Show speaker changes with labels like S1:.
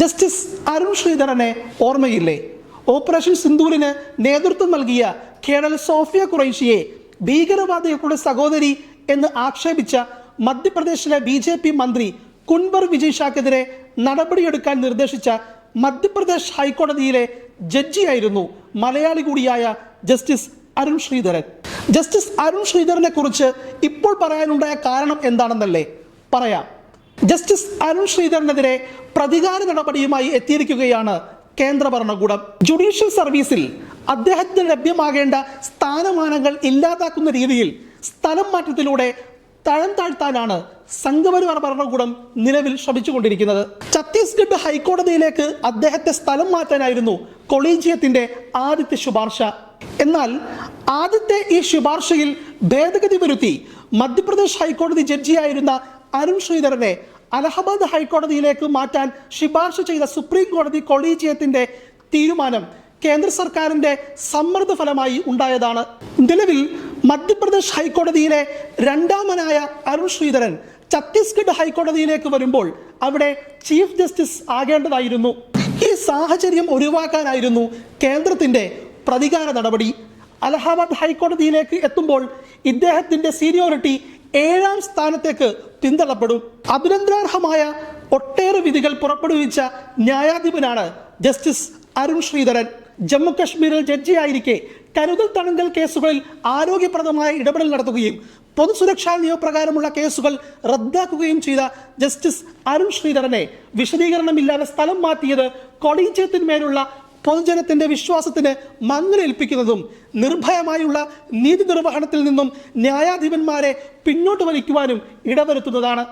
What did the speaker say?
S1: Justice Arun ശ്രീധരനെ ഓർമ്മയില്ലേ? Operation സിന്ധൂരിന് നേതൃത്വം നൽകിയ കേണൽ സോഫിയ ഖുറൈഷിയെ ഭീകരവാദികളുടെ സഹോദരി എന്ന് ആക്ഷേപിച്ച മധ്യപ്രദേശിലെ ബി ജെ പി മന്ത്രി കുൻവർ വിജയ് ഷാക്കെതിരെ നടപടിയെടുക്കാൻ നിർദ്ദേശിച്ച മധ്യപ്രദേശ് ഹൈക്കോടതിയിലെ ജഡ്ജിയായിരുന്നു മലയാളി കൂടിയായ ജസ്റ്റിസ് അരുൺ ശ്രീധരൻ. ജസ്റ്റിസ് അരുൺ ശ്രീധരനെ കുറിച്ച് ഇപ്പോൾ പറയാനുണ്ടായ കാരണം എന്താണെന്നല്ലേ? പറയാം. ജസ്റ്റിസ് അരുൺ ശ്രീധരനെതിരെ പ്രതികാര നടപടിയുമായി എത്തിയിരിക്കുകയാണ് കേന്ദ്ര ഭരണകൂടം. ജുഡീഷ്യൽ സർവീസിൽ അദ്ദേഹത്തിന് ലഭ്യമാകേണ്ട സ്ഥാനമാനങ്ങൾ ഇല്ലാതാക്കുന്ന രീതിയിൽ സ്ഥലം മാറ്റത്തിലൂടെ തഴം താഴ്ത്താനാണ് സംഘപരിവാർ ഭരണകൂടം നിലവിൽ ശ്രമിച്ചുകൊണ്ടിരിക്കുന്നത്. ഛത്തീസ്ഗഡ് ഹൈക്കോടതിയിലേക്ക് അദ്ദേഹത്തെ സ്ഥലം മാറ്റാനായിരുന്നു കൊളീജിയത്തിന്റെ ആദ്യത്തെ ശുപാർശ. എന്നാൽ ആദ്യത്തെ ഈ ശുപാർശയിൽ ഭേദഗതി വരുത്തി മധ്യപ്രദേശ് ഹൈക്കോടതി ജഡ്ജിയായിരുന്ന അരുൺ ശ്രീധരനെ അലഹബാദ് ഹൈക്കോടതിയിലേക്ക് മാറ്റാൻ ശുപാർശ ചെയ്ത സുപ്രീം കോടതി കൊളീജിയത്തിന്റെ തീരുമാനം കേന്ദ്ര സർക്കാരിന്റെ സമ്മർദ്ദ ഫലമായി ഉണ്ടായതാണ്. നിലവിൽ മധ്യപ്രദേശ് ഹൈക്കോടതിയിലെ രണ്ടാമനായ അരുൺ ശ്രീധരൻ ഛത്തീസ്ഗഡ് ഹൈക്കോടതിയിലേക്ക് വരുമ്പോൾ അവിടെ ചീഫ് ജസ്റ്റിസ് ആകേണ്ടതായിരുന്നു. ഈ സാഹചര്യം ഒഴിവാക്കാനായിരുന്നു കേന്ദ്രത്തിന്റെ പ്രതികാര നടപടി. അലഹാബാദ് ഹൈക്കോടതിയിലേക്ക് എത്തുമ്പോൾ ഇദ്ദേഹത്തിന്റെ സീനിയോറിറ്റി ഏഴാം സ്ഥാനത്തേക്ക് പിന്തള്ളപ്പെടും. അഭിനന്ദനാർഹമായ ഒട്ടേറെ വിധികൾ പുറപ്പെടുവിച്ച ന്യായാധിപനാണ് ജസ്റ്റിസ് അരുൺ ശ്രീധരൻ. ജമ്മു കശ്മീരിൽ ജഡ്ജിയായിരിക്കെ കരുതൽ തണങ്കൽ കേസുകളിൽ ആരോഗ്യപ്രദമായ ഇടപെടൽ നടത്തുകയും പൊതുസുരക്ഷാ നിയമപ്രകാരമുള്ള കേസുകൾ റദ്ദാക്കുകയും ചെയ്ത ജസ്റ്റിസ് അരുൺ ശ്രീധരനെ വിശദീകരണമില്ലാതെ സ്ഥലം മാറ്റിയത് കൊളീജിയത്തിന്മേലുള്ള പൊതുജനത്തിന്റെ വിശ്വാസത്തിന് മങ്ങലേൽപ്പിക്കുന്നതും നിർഭയമായുള്ള നീതി നിർവഹണത്തിൽ നിന്നും ന്യായാധിപന്മാരെ പിന്നോട്ട് വലിക്കുവാനും ഇടവരുത്തുന്നതാണ്